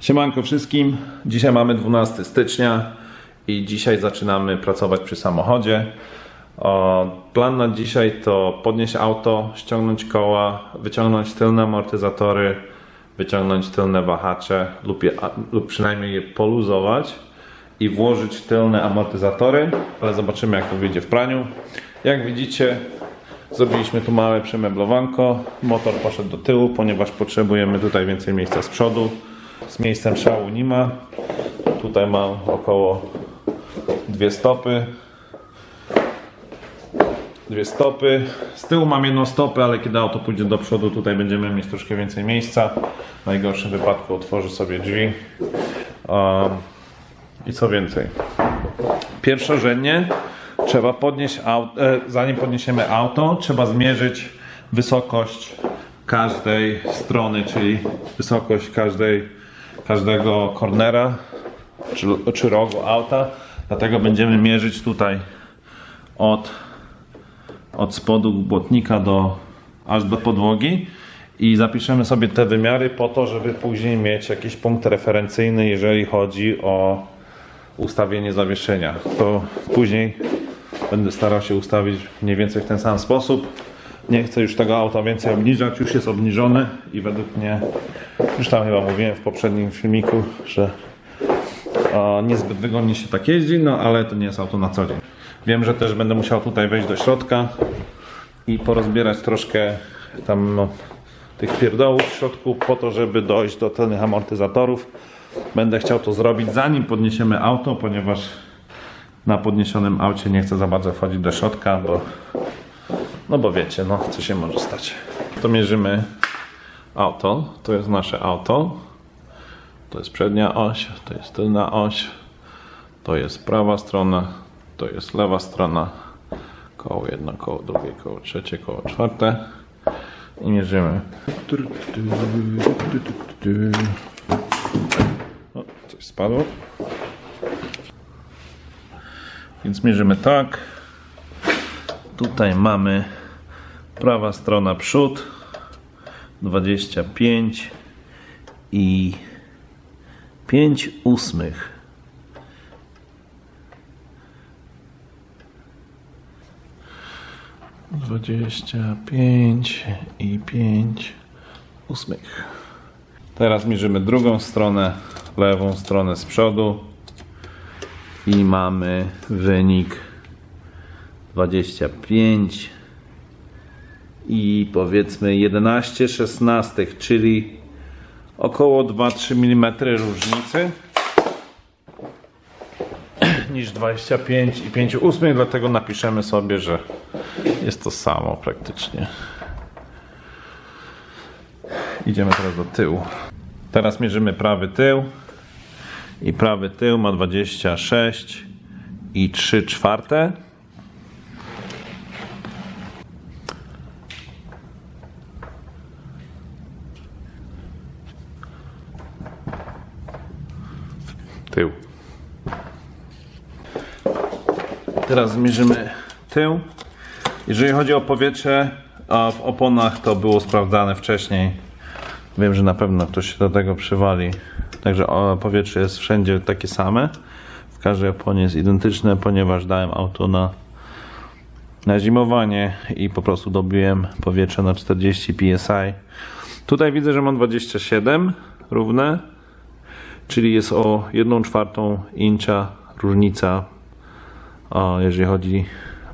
Siemanko wszystkim. Dzisiaj mamy 12 stycznia i dzisiaj zaczynamy pracować przy samochodzie. Plan na dzisiaj to podnieść auto, ściągnąć koła, wyciągnąć tylne amortyzatory, wyciągnąć tylne wahacze lub, je, lub przynajmniej je poluzować i włożyć tylne amortyzatory, ale zobaczymy jak to wyjdzie w praniu. Jak widzicie Zrobiliśmy tu małe przemeblowanko. Motor poszedł do tyłu, ponieważ potrzebujemy tutaj więcej miejsca z przodu. Z miejscem szału nie ma. Tutaj mam około dwie stopy. Dwie stopy. Z tyłu mam jedną stopę, ale kiedy auto pójdzie do przodu, tutaj będziemy mieć troszkę więcej miejsca. W najgorszym wypadku otworzę sobie drzwi. Um, I co więcej? Pierwszorzędnie trzeba podnieść auto, e, zanim podniesiemy auto, trzeba zmierzyć wysokość każdej strony, czyli wysokość każdej, każdego cornera czy, czy rogu auta. Dlatego będziemy mierzyć tutaj od, od spodu błotnika do, aż do podłogi i zapiszemy sobie te wymiary po to, żeby później mieć jakiś punkt referencyjny, jeżeli chodzi o ustawienie zawieszenia. To później będę starał się ustawić mniej więcej w ten sam sposób. Nie chcę już tego auta więcej obniżać, już jest obniżone i według mnie, już tam chyba mówiłem w poprzednim filmiku, że e, niezbyt wygodnie się tak jeździ, no ale to nie jest auto na co dzień. Wiem, że też będę musiał tutaj wejść do środka i porozbierać troszkę tam no, tych pierdołów w środku po to, żeby dojść do tylnych amortyzatorów. Będę chciał to zrobić zanim podniesiemy auto, ponieważ na podniesionym aucie nie chcę za bardzo wchodzić do środka, bo no bo wiecie, no co się może stać. To mierzymy auto, to jest nasze auto. To jest przednia oś, to jest tylna oś, to jest prawa strona, to jest lewa strona. Koło jedno, koło drugie, koło trzecie, koło czwarte. I mierzymy. O, coś spadło. Więc mierzymy tak. Tutaj mamy prawa strona przód 25 i 5 ósmych. Dwadzieścia pięć i pięć ósmych. Teraz mierzymy drugą stronę, lewą stronę z przodu i mamy wynik 25 i powiedzmy 11 16, czyli około 2-3 mm różnicy niż 25 i 5 ósmych, dlatego napiszemy sobie, że jest to samo praktycznie. Idziemy teraz do tyłu. Teraz mierzymy prawy tył i prawy tył ma 26 i 3 czwarte. Tył. Teraz zmierzymy tył. Jeżeli chodzi o powietrze, w oponach to było sprawdzane wcześniej. Wiem, że na pewno ktoś się do tego przywali. Także powietrze jest wszędzie takie same. W każdej oponie jest identyczne, ponieważ dałem auto na, na zimowanie i po prostu dobiłem powietrze na 40 psi. Tutaj widzę, że mam 27 równe, czyli jest o 1 czwartą incza różnica, jeżeli chodzi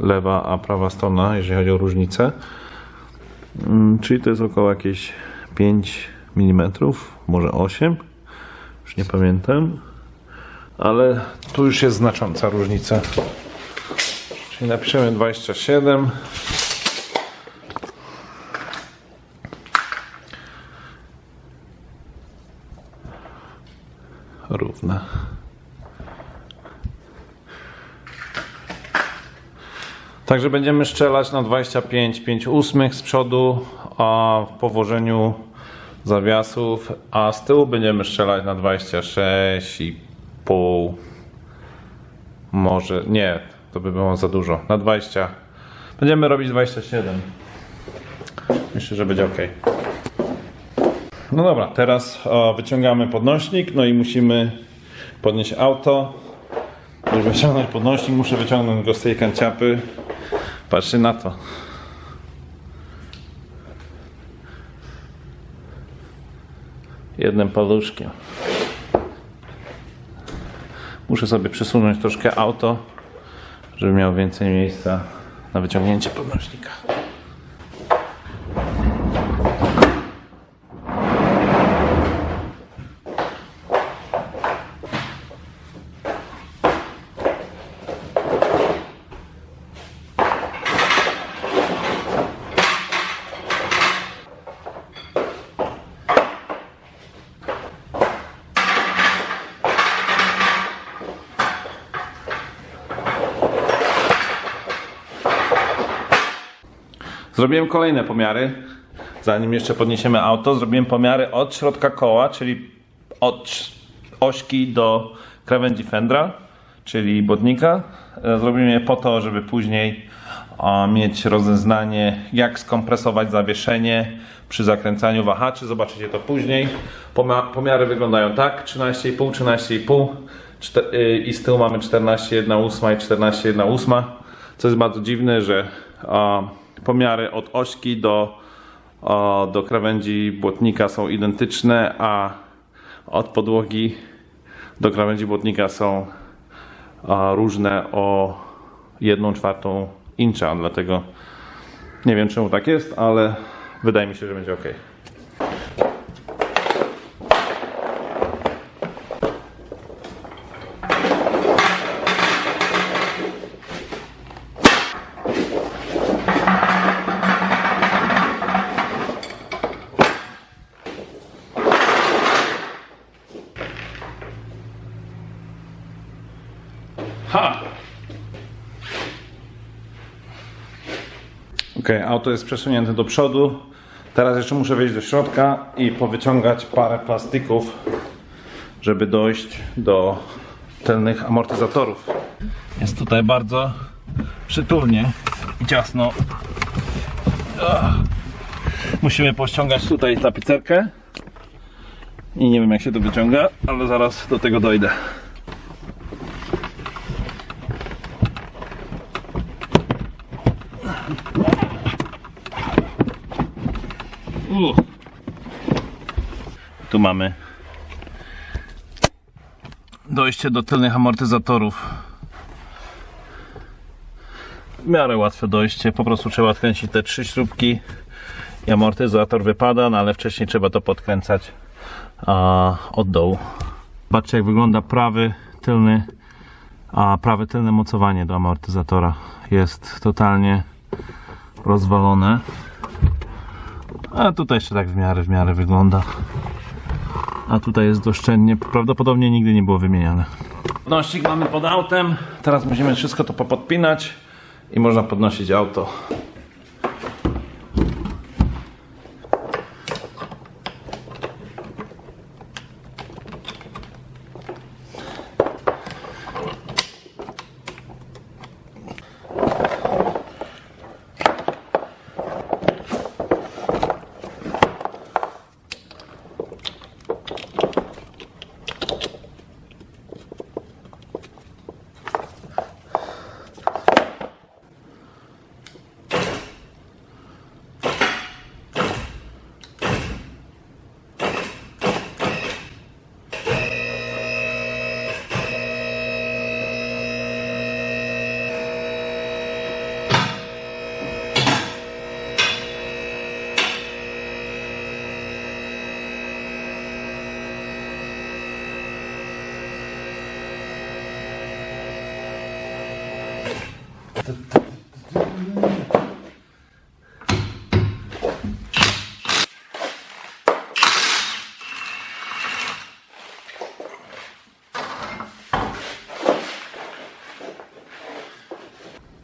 lewa a prawa strona, jeżeli chodzi o różnicę. Mm, Czyli to jest około jakieś 5 mm, może 8, już nie pamiętam, ale tu już jest znacząca różnica. Czyli napiszemy 27. Równe. Także będziemy strzelać na 25 5 ósmych z przodu, a w położeniu zawiasów, a z tyłu będziemy strzelać na 26 i pół. Może nie, to by było za dużo. Na 20. Będziemy robić 27. Myślę, że będzie ok. No dobra, teraz o, wyciągamy podnośnik, no i musimy podnieść auto. Żeby wyciągnąć podnośnik, muszę wyciągnąć go z tej kanciapy. Patrzcie na to. Jednym paluszkiem. Muszę sobie przesunąć troszkę auto, żeby miał więcej miejsca na wyciągnięcie podnośnika. Zrobiłem kolejne pomiary. Zanim jeszcze podniesiemy auto, zrobiłem pomiary od środka koła, czyli od ośki do krawędzi fendra, czyli botnika. E, Zrobiłem je po to, żeby później mieć rozeznanie, jak skompresować zawieszenie przy zakręcaniu wahaczy. Zobaczycie to później. Pomia- Pomiary wyglądają tak: 13,5, 13,5 czte- y, i z tyłu mamy 14,1,8 i 14,1,8. Co jest bardzo dziwne, że pomiary od ośki do, a, do krawędzi błotnika są identyczne, a od podłogi do krawędzi błotnika są a, różne o 1 czwartą incha, dlatego nie wiem czemu tak jest, ale wydaje mi się, że będzie ok. Ha! Ok, auto jest przesunięte do przodu. Teraz jeszcze muszę wejść do środka i powyciągać parę plastików, żeby dojść do tylnych amortyzatorów. Jest tutaj bardzo przytulnie i ciasno. Musimy pościągać tutaj tapicerkę. I nie wiem jak się to wyciąga, ale zaraz do tego dojdę. Mamy dojście do tylnych amortyzatorów. W miarę łatwe dojście, po prostu trzeba odkręcić te trzy śrubki i amortyzator wypada, no ale wcześniej trzeba to podkręcać a, od dołu. Zobaczcie jak wygląda prawy tylny, a prawe tylne mocowanie do amortyzatora. Jest totalnie rozwalone. A tutaj jeszcze tak w miarę, w miarę wygląda. A tutaj jest doszczętnie. Prawdopodobnie nigdy nie było wymieniane. Podnośnik mamy pod autem. Teraz musimy wszystko to popodpinać i można podnosić auto.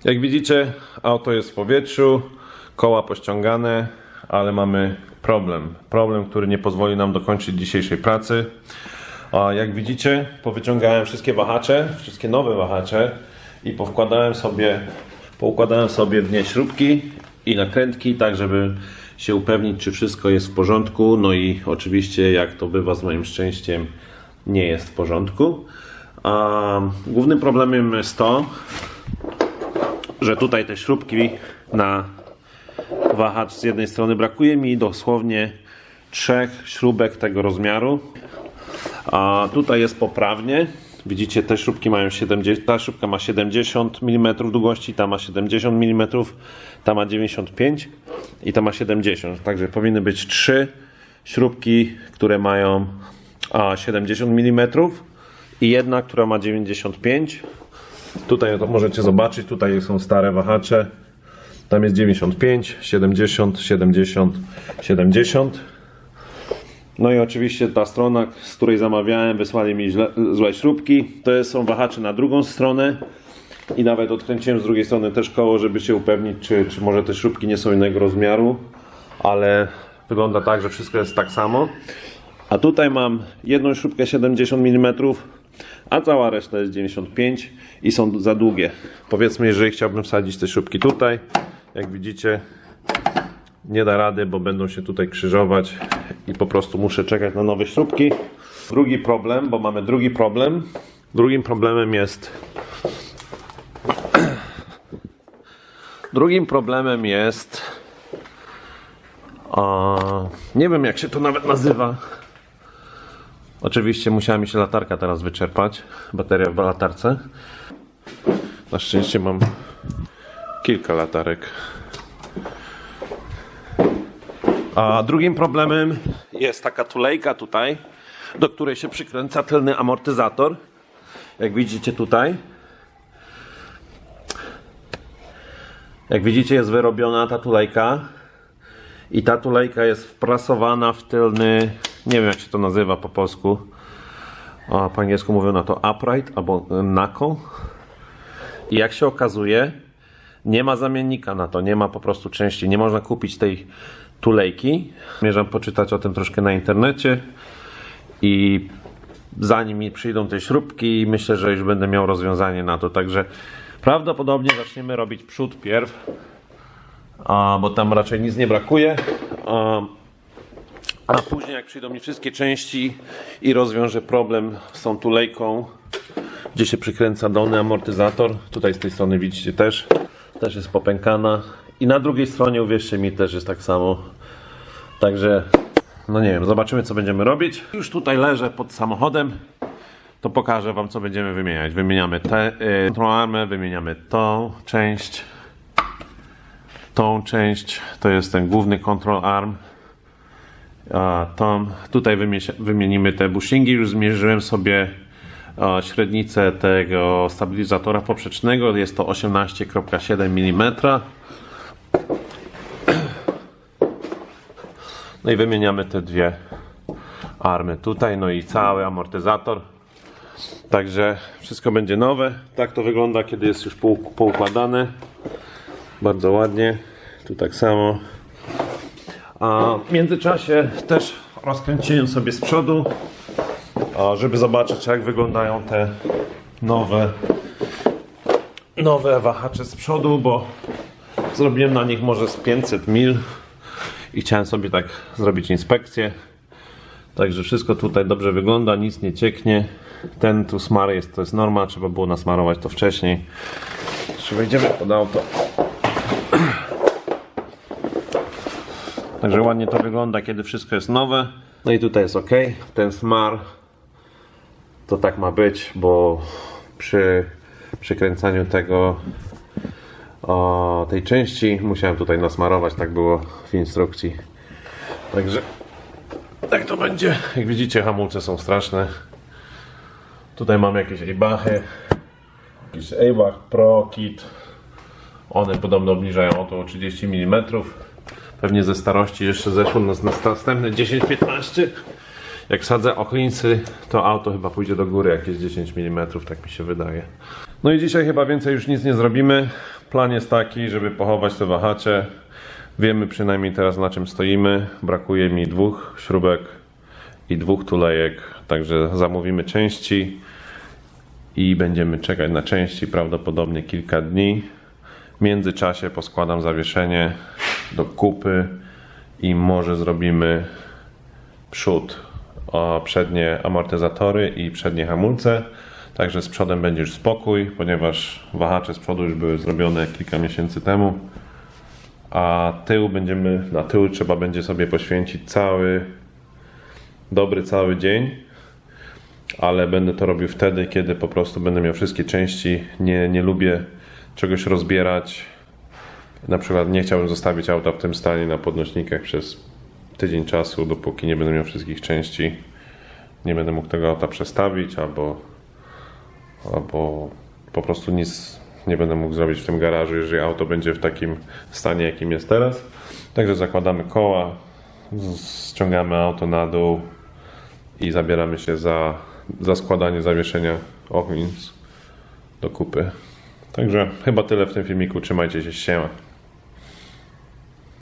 Jak widzicie, auto jest w powietrzu, koła pościągane, ale mamy problem. Problem, który nie pozwoli nam dokończyć dzisiejszej pracy. A jak widzicie, powyciągałem wszystkie wahacze, wszystkie nowe wahacze i powkładałem sobie, poukładałem sobie w nie śrubki i nakrętki, tak żeby się upewnić, czy wszystko jest w porządku. No i oczywiście, jak to bywa z moim szczęściem, nie jest w porządku. A głównym problemem jest to, że tutaj te śrubki na wahacz z jednej strony brakuje mi dosłownie trzech śrubek tego rozmiaru. A tutaj jest poprawnie. Widzicie, te śrubki mają 70, ta śrubka ma 70 mm długości, ta ma 70 mm, ta ma 95 i ta ma 70. Także powinny być trzy śrubki, które mają a, 70 mm i jedna, która ma 95. Tutaj to możecie zobaczyć, tutaj są stare wahacze. Tam jest 95, 70, 70, 70. No i oczywiście ta strona, z której zamawiałem, wysłali mi źle, złe śrubki. To są wahacze na drugą stronę. I nawet odkręciłem z drugiej strony też koło, żeby się upewnić, czy, czy może te śrubki nie są innego rozmiaru. Ale wygląda tak, że wszystko jest tak samo. A tutaj mam jedną śrubkę 70 mm, a cała reszta jest 95 i są za długie. Powiedzmy, jeżeli chciałbym wsadzić te śrubki tutaj, jak widzicie, nie da rady, bo będą się tutaj krzyżować i po prostu muszę czekać na nowe śrubki. Drugi problem, bo mamy drugi problem. Drugim problemem jest. Drugim problemem jest. A, nie wiem, jak się to nawet nazywa. Oczywiście musiała mi się latarka teraz wyczerpać. Bateria w latarce. Na szczęście mam kilka latarek. A drugim problemem jest taka tulejka tutaj, do której się przykręca tylny amortyzator. Jak widzicie tutaj. Jak widzicie jest wyrobiona ta tulejka. I ta tulejka jest wprasowana w tylny, nie wiem jak się to nazywa po polsku. A po angielsku mówią na to upright albo knuckle. I jak się okazuje, nie ma zamiennika na to, nie ma po prostu części, nie można kupić tej tulejki. Zmierzam poczytać o tym troszkę na internecie i zanim mi przyjdą te śrubki, myślę, że już będę miał rozwiązanie na to. Także prawdopodobnie zaczniemy robić przód pierw, bo tam raczej nic nie brakuje. A, później, jak przyjdą mi wszystkie części i rozwiążę problem z tą tulejką, gdzie się przykręca dolny amortyzator, tutaj z tej strony widzicie też, też jest popękana. I na drugiej stronie, uwierzcie mi, też jest tak samo. Także, no nie wiem, zobaczymy co będziemy robić. Już tutaj leżę pod samochodem, to pokażę Wam co będziemy wymieniać. Wymieniamy tę y, kontrolarmę, wymieniamy tą część, tą część, to jest ten główny control arm. A tą, tutaj wymienimy te bushingi, już zmierzyłem sobie średnicę tego stabilizatora poprzecznego, jest to 18,7 mm. No i wymieniamy te dwie army tutaj, no i cały amortyzator. Także wszystko będzie nowe. Tak to wygląda, kiedy jest już poukładane. Bardzo ładnie. Tu tak samo. A w międzyczasie też rozkręciłem sobie z przodu, żeby zobaczyć jak wyglądają te nowe nowe wahacze z przodu, bo zrobiłem na nich może z 500 mil i chciałem sobie tak zrobić inspekcję. Także wszystko tutaj dobrze wygląda, nic nie cieknie. Ten tu smar jest, to jest norma, trzeba było nasmarować to wcześniej. Jeszcze wejdziemy pod auto. Także ładnie to wygląda, kiedy wszystko jest nowe. No i tutaj jest ok. Ten smar to tak ma być, bo przy przykręcaniu tego o, tej części musiałem tutaj nasmarować, tak było w instrukcji. Także tak to będzie. Jak widzicie, hamulce są straszne. Tutaj mam jakieś Eibachy, jakiś Eibach Pro Kit. One podobno obniżają oto o 30 mm. Pewnie ze starości jeszcze zeszło nas na następne 10-15. Jak sadzę oklińcy, to auto chyba pójdzie do góry jakieś 10 mm, tak mi się wydaje. No i dzisiaj chyba więcej już nic nie zrobimy. Plan jest taki, żeby pochować te wahacze. Wiemy przynajmniej teraz na czym stoimy. Brakuje mi dwóch śrubek i dwóch tulejek, także zamówimy części i będziemy czekać na części prawdopodobnie kilka dni. W międzyczasie poskładam zawieszenie do kupy i może zrobimy przód, o przednie amortyzatory i przednie hamulce. Także z przodem będzie już spokój, ponieważ wahacze z przodu już były zrobione kilka miesięcy temu. A tył będziemy, na tył trzeba będzie sobie poświęcić cały, dobry cały dzień. Ale będę to robił wtedy, kiedy po prostu będę miał wszystkie części. Nie, nie lubię czegoś rozbierać. Na przykład nie chciałbym zostawić auta w tym stanie na podnośnikach przez tydzień czasu, dopóki nie będę miał wszystkich części. Nie będę mógł tego auta przestawić albo, albo po prostu nic nie będę mógł zrobić w tym garażu, jeżeli auto będzie w takim stanie, jakim jest teraz. Także zakładamy koła, ściągamy auto na dół i zabieramy się za, za składanie zawieszenia ognic do kupy. Także chyba tyle w tym filmiku. Trzymajcie się, siema.